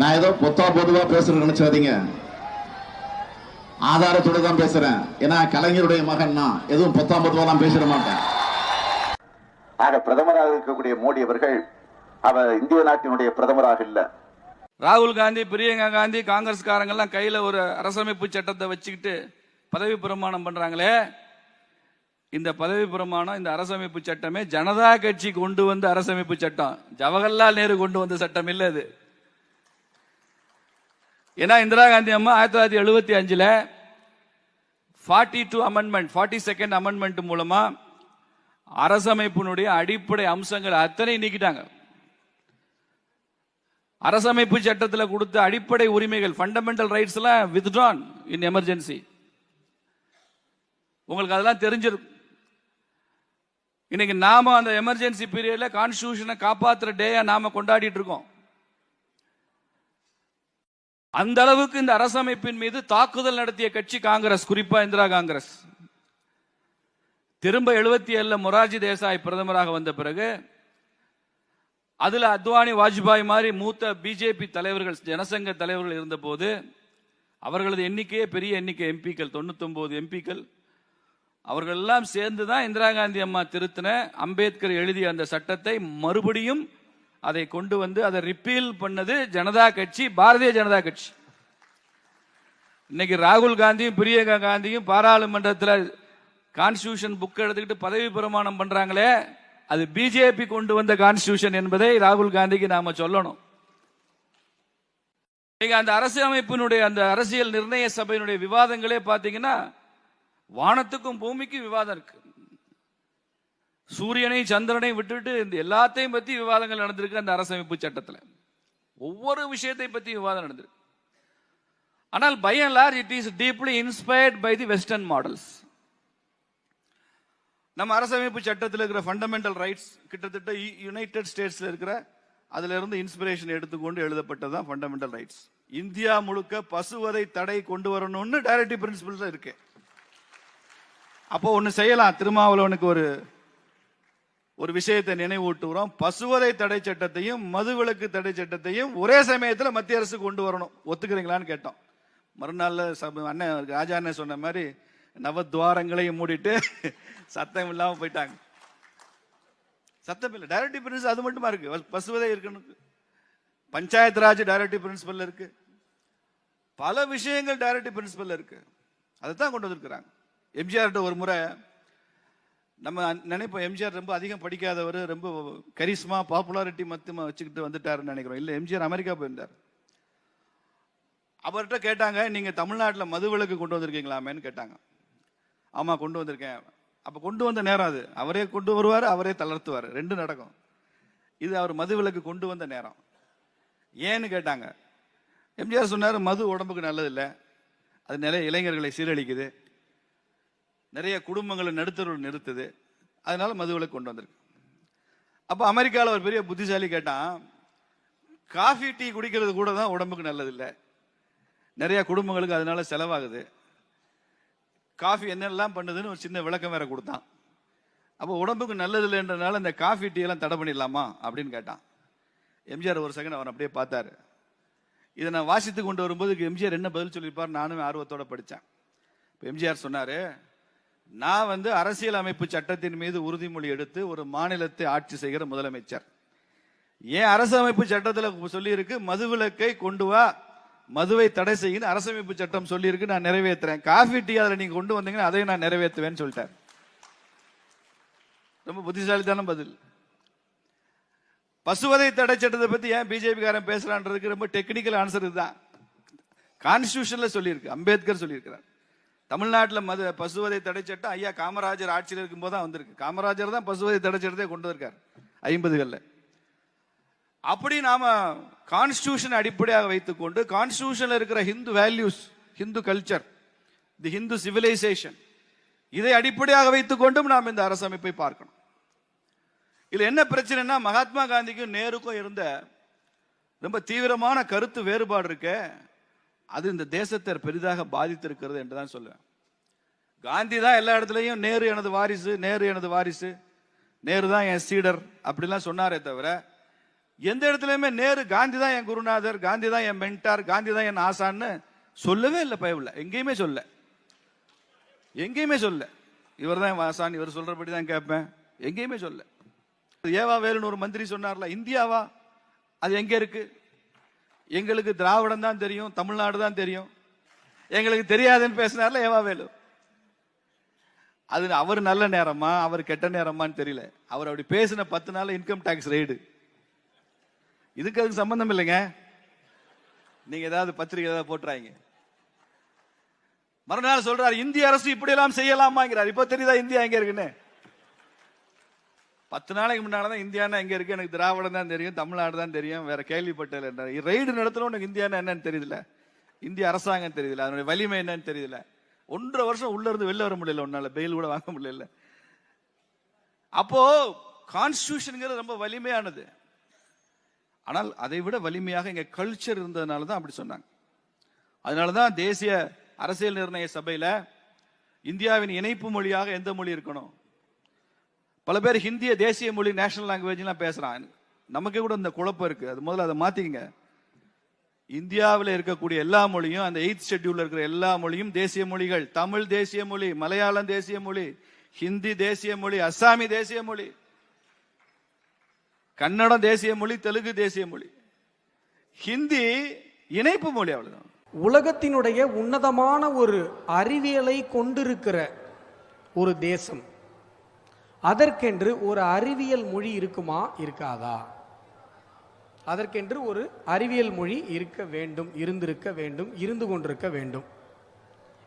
நான் ஏதோ பொத்தா பொதுவா பேசுறேன்னு நினைச்சாதீங்க ஆதாரத்தோட தான் பேசுறேன். ஏன்னா கலைஞருடைய மகன் நான். எதுவும் பொத்தாம் பொதுவாலாம் பேசிட மாட்டேன். ஆக பிரதமராக இருக்கக்கூடிய மோடி அவர்கள் அவர் இந்திய நாட்டினுடைய பிரதமராக இல்ல. ராகுல் காந்தி பிரியங்கா காந்தி காங்கிரஸ்காரங்கெல்லாம் கையில ஒரு அரசமைப்பு சட்டத்தை வச்சுக்கிட்டு பதவி பிரமாணம் பண்றாங்களே. இந்த பதவி பிரமாணம் இந்த அரசமைப்பு சட்டமே ஜனதா கட்சி கொண்டு வந்த அரசமைப்பு சட்டம். ஜவஹர்லால் நேரு கொண்டு வந்த சட்டம் இல்ல இது ஏன்னா இந்திரா காந்தி அம்மா ஆயிரத்தி தொள்ளாயிரத்தி எழுபத்தி அஞ்சுல forty two amendment forty second amendment மூலமா அரசமைப்பினுடைய அடிப்படை அம்சங்கள் அத்தனை நீக்கிட்டாங்க. அரசமைப்பு சட்டத்தில் கொடுத்த அடிப்படை உரிமைகள் ஃபண்டமெண்டல் ரைட்ஸ் எல்லாம் வித்ட்ரான் இன் எமர்ஜென்சி உங்களுக்கு அதெல்லாம் தெரிஞ்சிருக்கும் இன்னைக்கு நாம அந்த எமர்ஜென்சி பீரியட்ல கான்ஸ்டியூஷனை காப்பாத்துற டேயா நாம கொண்டாடிட்டு இருக்கோம். அந்த அளவுக்கு இந்த அரசமைப்பின் மீது தாக்குதல் நடத்திய கட்சி காங்கிரஸ் குறிப்பா இந்திரா காங்கிரஸ். திரும்ப எழுபத்தி ஏழுல மொரார்ஜி தேசாய் பிரதமராக வந்த பிறகு அதுல அத்வானி வாஜ்பாய் மாதிரி மூத்த பிஜேபி தலைவர்கள் ஜனசங்க தலைவர்கள் இருந்தபோது அவர்களது எண்ணிக்கையே பெரிய எண்ணிக்கை எம்பிக்கள் தொண்ணூத்தொன்பது எம்பிக்கள். அவர்கள் எல்லாம் சேர்ந்து தான் இந்திரா காந்தி அம்மா திருத்தின அம்பேத்கர் எழுதிய அந்த சட்டத்தை மறுபடியும் அதை கொண்டு வந்து அதை ரிப்பீல் பண்ணது ஜனதா கட்சி பாரதிய ஜனதா கட்சி. இன்னைக்கு ராகுல் காந்தியும் பிரியங்கா காந்தியும் பாராளுமன்றத்தில் கான்ஸ்டியூஷன் புக் எடுத்துக்கிட்டு பதவி பிரமாணம் பண்றாங்களே அது பிஜேபி கொண்டு வந்த கான்ஸ்டியூஷன் என்பதை ராகுல் காந்திக்கு நாம சொல்லணும். நீங்க அந்த அரசியலமைப்பினுடைய அந்த அரசியல் நிர்ணய சபையினுடைய விவாதங்களே பாத்தீங்கன்னா வானத்துக்கும் பூமிக்கும் விவாதம் இருக்கு. சூரியனை சந்திரனை விட்டுட்டு இந்த எல்லாத்தையும் பத்தி விவாதங்கள் நடந்திருக்கு அந்த அரசமைப்பு சட்டத்தில். ஒவ்வொரு விஷயத்தை பத்தி விவாதம் நடந்திருக்கு. ஆனால் by and large it is deeply inspired by the western models நம்ம அரசமைப்பு சட்டத்தில் இருக்கிற ஃபண்டமெண்டல் ரைட்ஸ் கிட்டத்தட்ட யுனைடெட் ஸ்டேட்ஸில் இருக்கிற அதிலிருந்து இன்ஸ்பிரேஷன் எடுத்துக்கொண்டு எழுதப்பட்டது தான் ஃபண்டமெண்டல் ரைட்ஸ் இந்தியா முழுக்க பசுவதை தடை கொண்டு வரணும்னு டைரக்டிவ் பிரின்சிபல்ஸ் இருக்கு. அப்போ ஒன்று செய்யலாம். திருமாவளவனுக்கு ஒரு ஒரு விஷயத்தை நினைவூட்டுகிறோம். பசுவதை தடை சட்டத்தையும் மதுவிலக்கு தடை சட்டத்தையும் ஒரே சமயத்தில் மத்திய அரசு கொண்டு வரணும். ஒத்துக்கிறீங்களான்னு கேட்டோம். மறுநாள் சப அண்ணன் ராஜா அண்ணன் சொன்ன மாதிரி நவத்வாரங்களையும் மூடிட்டு சத்தம் இல்லாமல் போயிட்டாங்க. சத்தம் இல்லை டைரக்டிவ் பிரின்சிபல் அது மட்டுமா இருக்கு? பசுவதை இருக்கணும் பஞ்சாயத்து ராஜ் டைரக்டிவ் பிரின்சிபல் இருக்கு. பல விஷயங்கள் டைரக்டிவ் பிரின்சிபல் இருக்கு. அதை தான் கொண்டு வந்திருக்கிறாங்க. எம்ஜிஆர்கிட்ட ஒரு முறை நம்ம நினைப்போம் எம்ஜிஆர் ரொம்ப அதிகம் படிக்காதவர் ரொம்ப கரிஸ்மா பாப்புலாரிட்டி மத்தியமாக வச்சுக்கிட்டு வந்துட்டாருன்னு நினைக்கிறோம். இல்லை எம்ஜிஆர் அமெரிக்கா போயிருந்தார். அவர்கிட்ட கேட்டாங்க நீங்கள் தமிழ்நாட்டில் மதுவிலக்கு கொண்டு வந்திருக்கீங்களாமேன்னு கேட்டாங்க. ஆமாம் கொண்டு வந்திருக்கேன். அப்போ கொண்டு வந்த நேரம் அது. அவரே கொண்டு வருவார் அவரே தளர்த்துவார். ரெண்டு நடக்கும். இது அவர் மது விலக்கு கொண்டு வந்த நேரம். ஏன்னு கேட்டாங்க. எம்ஜிஆர் சொன்னார் மது உடம்புக்கு நல்லதில்லை. அது நிறைய இளைஞர்களை சீரழிக்குது. நிறைய குடும்பங்களை நடுத்தருள் நிறுத்துது. அதனால மதுவிலக்கு கொண்டு வந்திருக்கு. அப்போ அமெரிக்காவில் ஒரு பெரிய புத்திசாலி கேட்டான் காஃபி டீ குடிக்கிறது கூட தான் உடம்புக்கு நல்லதில்லை. நிறைய குடும்பங்களுக்கு அதனால செலவாகுது. காஃபி என்னெல்லாம் பண்ணுதுன்னு ஒரு சின்ன விளக்கம் வேற கொடுத்தான். அப்போ உடம்புக்கு நல்லது இல்லைன்றனால இந்த காஃபி டீ எல்லாம் தடை பண்ணிடலாமா? அப்படின்னு கேட்டான். எம்ஜிஆர் ஒரு செகண்ட் அவன் அப்படியே பார்த்தாரு. இதை நான் வாசித்து கொண்டு வரும்போது எம்ஜிஆர் என்ன பதில் சொல்லியிருப்பார்? நானும் ஆர்வத்தோடு படித்தேன். இப்போ எம்ஜிஆர் சொன்னார் நான் வந்து அரசியல் அமைப்பு சட்டத்தின் மீது உறுதிமொழி எடுத்து ஒரு மாநிலத்தை ஆட்சி செய்கிற முதலமைச்சர். ஏன் அரசமைப்பு சட்டத்தில் சொல்லியிருக்கு மதுவிலக்கை கொண்டு வா மதுவை தடை செய்யணும் அரசமைப்பு சட்டம் சொல்லியிருக்கு நான் நிறைவேற்றுறேன். காஃபி டீ அதில் நீங்கள் கொண்டு வந்தீங்கன்னா அதையும் நான் நிறைவேற்றுவேன்னு சொல்லிட்டேன் ரொம்ப புத்திசாலித்தான பதில். பசுவதை தடை சட்டத்தை பற்றி ஏன் பிஜேபிக்காரன் பேசுகிறான்றதுக்கு ரொம்ப டெக்னிக்கல் ஆன்சர் இதுதான். கான்ஸ்டியூஷனில் சொல்லியிருக்கு அம்பேத்கர் சொல்லியிருக்கிறார். தமிழ்நாட்டில் மது பசுவதை தடை சட்டம் ஐயா காமராஜர் ஆட்சியில் இருக்கும்போது தான் வந்திருக்கு. காமராஜர் தான் பசுவதை தடை சட்டத்தை கொண்டு வந்திருக்கார் ஐம்பதுகளில். அப்படி நாம் கான்ஸ்டியூஷன் அடிப்படையாக வைத்துக்கொண்டு கான்ஸ்டியூஷனில் இருக்கிற Hindu values Hindu culture the Hindu civilisation இதை அடிப்படையாக வைத்துக்கொண்டும் நாம் இந்த அரசமைப்பை பார்க்கணும். இதில் என்ன பிரச்சனைனா மகாத்மா காந்திக்கும் நேருக்கும் இருந்த ரொம்ப தீவிரமான கருத்து வேறுபாடு இருக்கே. அது இந்த தேசத்தை பெரிதாக பாதித்திருக்கிறது என்று தான் சொல்லுவேன். காந்தி தான் எல்லா இடத்துலையும் நேரு எனது வாரிசு நேரு எனது வாரிசு நேரு தான் என் சீடர் அப்படிலாம் சொன்னாரே தவிர எந்த இடத்துலையுமே நேரு காந்தி தான் என் குருநாதர் காந்தி தான் என் மென்டார் காந்தி தான் என் ஆசான்னு சொல்லவே இல்லை பயவில் எங்கேயுமே சொல்ல. எங்கேயுமே சொல்ல. இவர் தான் ஆசான் இவர் சொல்றபடி தான் கேட்பேன். எங்கேயுமே சொல்ல. ஏவா வேலுன்னு ஒரு மந்திரி சொன்னார்ல இந்தியாவா? அது எங்கே இருக்குது எங்களுக்கு திராவிடம் தான் தெரியும் தமிழ்நாடு தான் தெரியும். எங்களுக்கு தெரியாதுன்னு பேசினார்ல ஏவா வேலு? அது அவர் நல்ல நேரமா அவர் கெட்ட நேரமான்னு தெரியல. அவர் அப்படி பேசின பத்து நாள் இன்கம் டேக்ஸ் ரெய்டு இதுக்கு அதுக்கு சம்பந்தம் இல்லைங்க. நீங்க ஏதாவது பத்திரிகை ஏதாவது போட்டுறாங்க. மறுநாள் சொல்றாரு இந்திய அரசு இப்படி எல்லாம் செய்யலாமாங்கிறார். இப்போ தெரியுதா இந்தியா எங்க இருக்குன்னு? பத்து நாளைக்கு முன்னாலதான் இந்தியானா எங்க இருக்கு? எனக்கு திராவிடம் தான் தெரியும் தமிழ்நாடு தான் தெரியும் வேற கேள்விப்பட்டல ரெய்டு நடத்தணும் உனக்கு இந்தியானா என்னன்னு தெரியல. இந்திய அரசாங்கம் தெரியல. அதனுடைய வலிமை என்னன்னு தெரியல. ஒன்றரை வருஷம் உள்ள இருந்து வெளில வர முடியல உன்னால. பெயில் கூட வாங்க முடியல. அப்போ கான்ஸ்டியூஷனுங்கிறது ரொம்ப வலிமையானது. ஆனால் அதை விட வலிமையாக எங்க கல்ச்சர் இருந்ததுனால தான் அப்படி சொன்னாங்க. அதனால தான் தேசிய அரசியல் நிர்ணய சபையில இந்தியாவின் இணைப்பு மொழியாக எந்த மொழி இருக்கணும்? பல பேர் ஹிந்திய தேசிய மொழி நேஷனல் லாங்குவேஜ்லாம் பேசுகிறான் நமக்கு கூட இந்த குழப்பம் இருக்கு. அது முதல்ல அதை மாத்திக்கங்க. இந்தியாவில் இருக்கக்கூடிய எல்லா மொழியும் அந்த எயித் ஷெட்யூலில் இருக்கிற எல்லா மொழியும் தேசிய மொழிகள். தமிழ் தேசிய மொழி மலையாளம் தேசிய மொழி ஹிந்தி தேசிய மொழி அஸ்ஸாமி தேசிய மொழி கன்னடம் தேசிய மொழி தெலுங்கு தேசிய மொழி. ஹிந்தி இணைப்பு மொழி அவ்வளவுதான். உலகத்தினுடைய உன்னதமான ஒரு அறிவியலை கொண்டிருக்கிற ஒரு தேசம். அதற்கென்று ஒரு அறிவியல் மொழி இருக்குமா இருக்காதா? அதற்கென்று ஒரு அறிவியல் மொழி இருக்க வேண்டும் இருந்திருக்க வேண்டும் இருந்து கொண்டிருக்க வேண்டும்.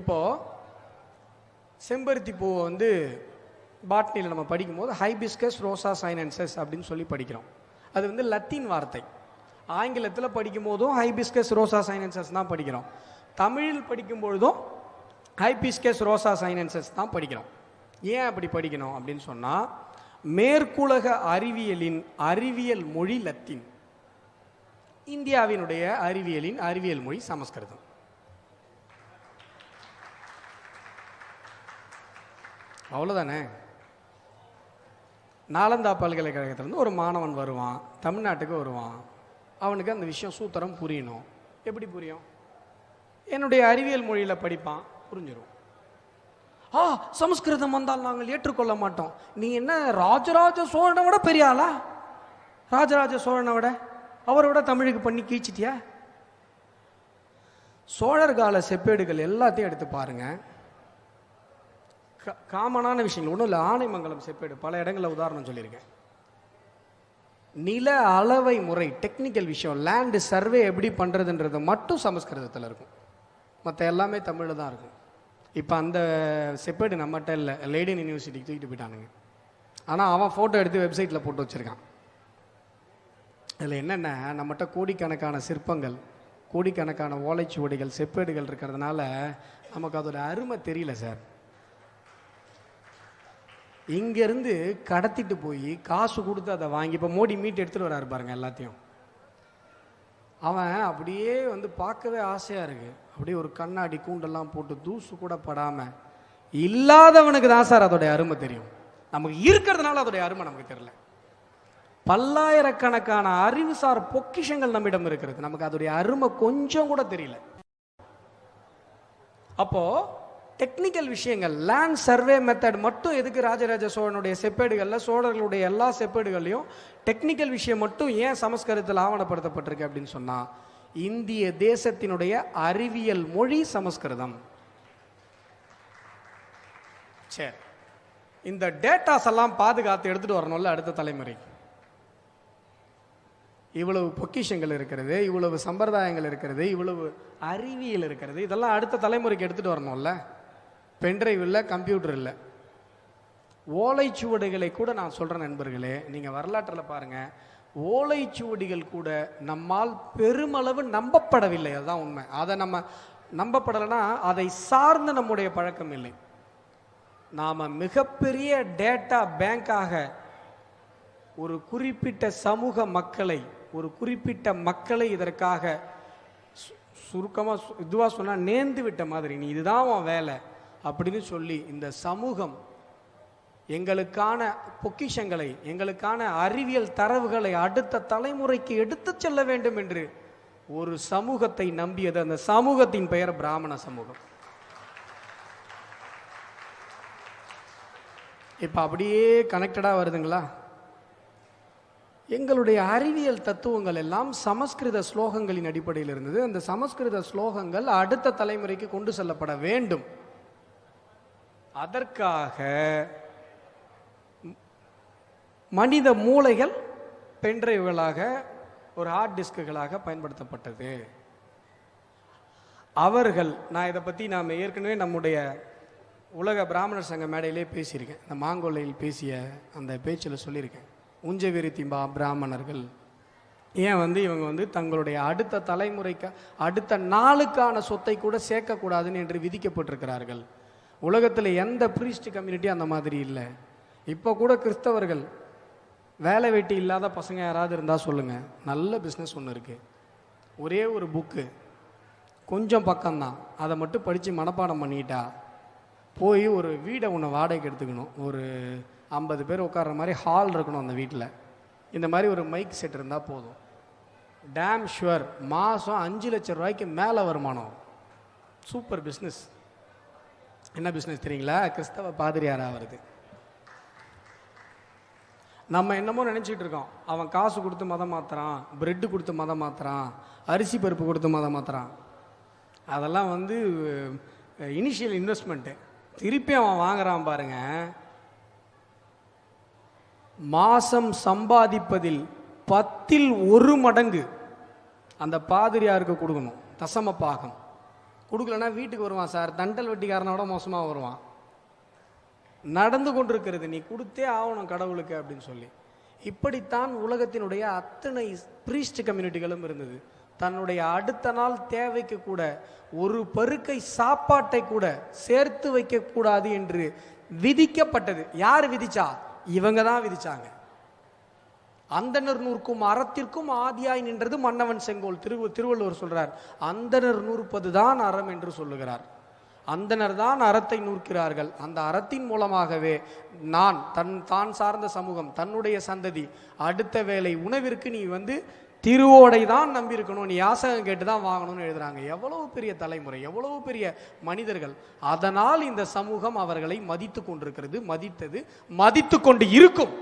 இப்போ செம்பருத்தி பூவை வந்து பாட்னியில் நம்ம படிக்கும்போது ஹைபிஸ்கஸ் ரோசா சைனன்சஸ் அப்படின்னு சொல்லி படிக்கிறோம். அது வந்து லத்தீன் வார்த்தை. ஆங்கிலத்தில் படிக்கும் போதும் ஹைபிஸ்கஸ் ரோசா சைனன்சஸ் தான் படிக்கிறோம். தமிழில் படிக்கும் பொழுதும் ஹைபிஸ்கஸ் ரோசா சைனன்சஸ் தான் படிக்கிறோம். ஏன் அப்படி படிக்கணும் அப்படின்னு சொன்னால் மேற்குலக அறிவியலின் அறிவியல் மொழி லத்தீன். இந்தியாவினுடைய அறிவியலின் அறிவியல் மொழி சமஸ்கிருதம். அவ்வளோதானே நாலந்தா பல்கலைக்கழகத்திலேருந்து ஒரு மாணவன் வருவான் தமிழ்நாட்டுக்கு வருவான். அவனுக்கு அந்த விஷயம் சூத்திரம் புரியணும். எப்படி புரியும்? என்னுடைய அறிவியல் மொழியில் படிப்பான் புரிஞ்சிடும் ஆ சமஸ்கிருதம் வந்தால் நாங்கள் ஏற்றுக்கொள்ள மாட்டோம். நீ என்ன ராஜராஜ சோழனை விட பெரிய ஆளா? ராஜராஜ சோழனை விட. அவரை விட தமிழுக்கு பண்ணி கீழ்ச்சிட்டியா சோழர் கால செப்பேடுகள் எல்லாத்தையும் எடுத்து பாருங்க. காமனான விஷயங்கள். ஒன்றும் இல்லை ஆனைமங்கலம் செப்பேடு. பல இடங்களில் உதாரணம் சொல்லியிருக்கேன். நில அளவை முறை டெக்னிக்கல் விஷயம் லேண்டு சர்வே எப்படி பண்ணுறதுன்றது மட்டும் சமஸ்கிருதத்தில் இருக்கும். மற்ற எல்லாமே தமிழில் தான் இருக்கும். இப்போ அந்த செப்பேடு நம்மகிட்ட இல்லை. லேடின் யூனிவர்சிட்டிக்கு தூக்கிட்டு போயிட்டானுங்க. ஆனால் அவன் ஃபோட்டோ எடுத்து வெப்சைட்டில் போட்டு வச்சுருக்கான். இதில் என்னென்ன நம்மகிட்ட கோடிக்கணக்கான சிற்பங்கள் கோடிக்கணக்கான ஓலைச்சுவடிகள் செப்பேடுகள் இருக்கிறதுனால நமக்கு அதோட அருமை தெரியல சார். இங்கேருந்து கடத்திட்டு போய் காசு கொடுத்து அதை வாங்கி இப்போ மோடி மீட் எடுத்துகிட்டு வராரு பாருங்கள் எல்லாத்தையும். அவன் அப்படியே வந்து பார்க்கவே ஆசையாக இருக்குது அப்படியே ஒரு கண்ணாடி கூண்டெல்லாம் போட்டு தூசு கூட படாமல் இல்லாதவனுக்கு தான் சார் அதோடைய அருமை தெரியும். நமக்கு இருக்கிறதுனால அதோடைய அருமை நமக்கு தெரியல. பல்லாயிரக்கணக்கான அறிவுசார் பொக்கிஷங்கள் நம்மிடம் இருக்கிறது. நமக்கு அதோடைய அருமை கொஞ்சம் கூட தெரியல. அப்போ டெக்னிக்கல் விஷயங்கள் லேண்ட் சர்வே மெத்தட் மட்டும் எதுக்கு ராஜராஜ சோழனுடைய செப்பேடுகளில் சோழர்களுடைய எல்லா செப்பேடுகள்லையும் டெக்னிக்கல் விஷயம் மட்டும் ஏன் சமஸ்கிருதத்தில் ஆவணப்படுத்தப்பட்டிருக்கு அப்படின்னு சொன்னால் இந்திய தேசத்தினுடைய அறிவியல் மொழி சமஸ்கிருதம். சரி இந்த டேட்டாஸ் எல்லாம் பாதுகாத்து எடுத்துட்டு வரணும்ல அடுத்த தலைமுறைக்கு இவ்வளவு பொக்கிஷங்கள் இருக்கிறது இவ்வளவு சம்பிரதாயங்கள் இருக்கிறது இவ்வளவு அறிவியல் இருக்கிறது. இதெல்லாம் அடுத்த தலைமுறைக்கு எடுத்துட்டு வரணும்ல. பென்ட்ரைவ் இல்லை கம்ப்யூட்டர் இல்லை. ஓலைச்சுவடுகளை கூட நான் சொல்கிறேன் நண்பர்களே நீங்கள் வரலாற்றில் பாருங்கள் ஓலைச்சுவடிகள் கூட நம்மால் பெருமளவு நம்பப்படவில்லை அதுதான் உண்மை. அதை நம்ம நம்பப்படலைன்னா அதை சார்ந்த நம்முடைய பழக்கம் இல்லை. நாம் மிகப்பெரிய டேட்டா பேங்காக ஒரு குறிப்பிட்ட சமூக மக்களை ஒரு குறிப்பிட்ட மக்களை இதற்காக சுருக்கமாக இதுவாக சொன்னால் நேர்ந்து விட்ட மாதிரி நீ இதுதான் உன் வேலை அப்படின்னு சொல்லி இந்த சமூகம் எங்களுக்கான பொக்கிஷங்களை எங்களுக்கான அறிவியல் தரவுகளை அடுத்த தலைமுறைக்கு எடுத்துச் செல்ல வேண்டும் என்று ஒரு சமூகத்தை நம்பியது அந்த சமூகத்தின் பெயர் பிராமண சமூகம். இப்போ அப்படியே கனெக்டடாக வருதுங்களா? எங்களுடைய அறிவியல் தத்துவங்கள் எல்லாம் சமஸ்கிருத ஸ்லோகங்களின் அடிப்படையில் இருந்தது. அந்த சமஸ்கிருத ஸ்லோகங்கள் அடுத்த தலைமுறைக்கு கொண்டு செல்லப்பட வேண்டும். அதற்காக மனித மூளைகள் பென்ட்ரைவ்களாக ஒரு ஹார்ட் டிஸ்க்குகளாக பயன்படுத்தப்பட்டது. அவர்கள் நான் இதை பற்றி நாம் ஏற்கனவே நம்முடைய உலக பிராமணர் சங்க மேடையிலே பேசியிருக்கேன். இந்த மாங்கொல்லையில் பேசிய அந்த பேச்சில் சொல்லியிருக்கேன். உஞ்சவெறி திம்பா பிராமணர்கள். ஏன் வந்து இவங்க வந்து தங்களுடைய அடுத்த தலைமுறைக்கு அடுத்த நாளுக்கான சொத்தை கூட சேர்க்கக்கூடாதுன்னு என்று விதிக்கப்பட்டிருக்கிறார்கள். உலகத்தில் எந்த பிரீஸ்ட் கம்யூனிட்டி அந்த மாதிரி இல்லை. இப்போ கூட கிறிஸ்தவர்கள் வேலை வெட்டி இல்லாத பசங்க யாராவது இருந்தால் சொல்லுங்கள் நல்ல பிஸ்னஸ் ஒன்று இருக்குது ஒரே ஒரு புக்கு கொஞ்சம் பக்கம்தான். அதை மட்டும் படித்து மனப்பாடம் பண்ணிட்டா போய் ஒரு வீடை ஒன்று வாடகைக்கு எடுத்துக்கணும். ஒரு ஐம்பது பேர் உட்கார்ற மாதிரி ஹால் இருக்கணும் அந்த வீட்டில் இந்த மாதிரி ஒரு மைக் செட் இருந்தால் போதும். டேம் ஷுவர் மாதம் அஞ்சு லட்சம் ரூபாய்க்கு மேலே வருமானம். சூப்பர் பிஸ்னஸ் என்ன பிஸ்னஸ் தெரியுங்களா? கிறிஸ்தவ பாதிரியாராக வருது நம்ம என்னமோ நினச்சிட்டு இருக்கோம். அவன் காசு கொடுத்து மதம் மாத்துறான் பிரெட்டு கொடுத்து மதம் மாத்துறான் அரிசி பருப்பு கொடுத்து மதம் மாத்துறான். அதெல்லாம் வந்து இனிஷியல் இன்வெஸ்ட்மெண்ட்டு திருப்பி அவன் வாங்குறான் பாருங்க. மாதம் சம்பாதிப்பதில் பத்தில் ஒரு மடங்கு. அந்த பாதிரியாருக்கு கொடுக்கணும்? தசம பாகம். கொடுக்கலன்னா வீட்டுக்கு வருவான் சார். தண்டல் வெட்டிக்காரனோட மோசமாக வருவான். நடந்து கொண்டிருக்கிறது. நீ கொடுத்தே ஆகணும் கடவுளுக்கு அப்படின்னு சொல்லி. இப்படித்தான் உலகத்தினுடைய அத்தனை பிரீஸ்ட் கம்யூனிட்டிகளும் இருந்தது. தன்னுடைய அடுத்த நாள் தேவைக்கு கூட ஒரு பருக்கை சாப்பாட்டை கூட சேர்த்து வைக்கக்கூடாது என்று விதிக்கப்பட்டது. யார் விதிச்சா? இவங்க தான் விதிச்சாங்க. அந்தனர் நூற்கும் அறத்திற்கும் ஆதியாய் நின்றது மன்னவன் செங்கோல். திரு திருவள்ளுவர் சொல்றார் அந்தனர் நூற்பது தான் அறம் என்று சொல்லுகிறார். அந்தனர் தான் அறத்தை நூற்கிறார்கள். அந்த அறத்தின் மூலமாகவே நான் தன் தான் சார்ந்த சமூகம் தன்னுடைய சந்ததி அடுத்த வேளை உணவிற்கு நீ வந்து திருவோடை தான் நம்பியிருக்கணும். நீ யாசகம் கேட்டு தான் வாங்கணும்னு எழுதுறாங்க. எவ்வளவு பெரிய தலைமுறை எவ்வளவு பெரிய மனிதர்கள். அதனால் இந்த சமூகம் அவர்களை மதித்து கொண்டிருக்கிறது மதித்தது மதித்து கொண்டு இருக்கும்.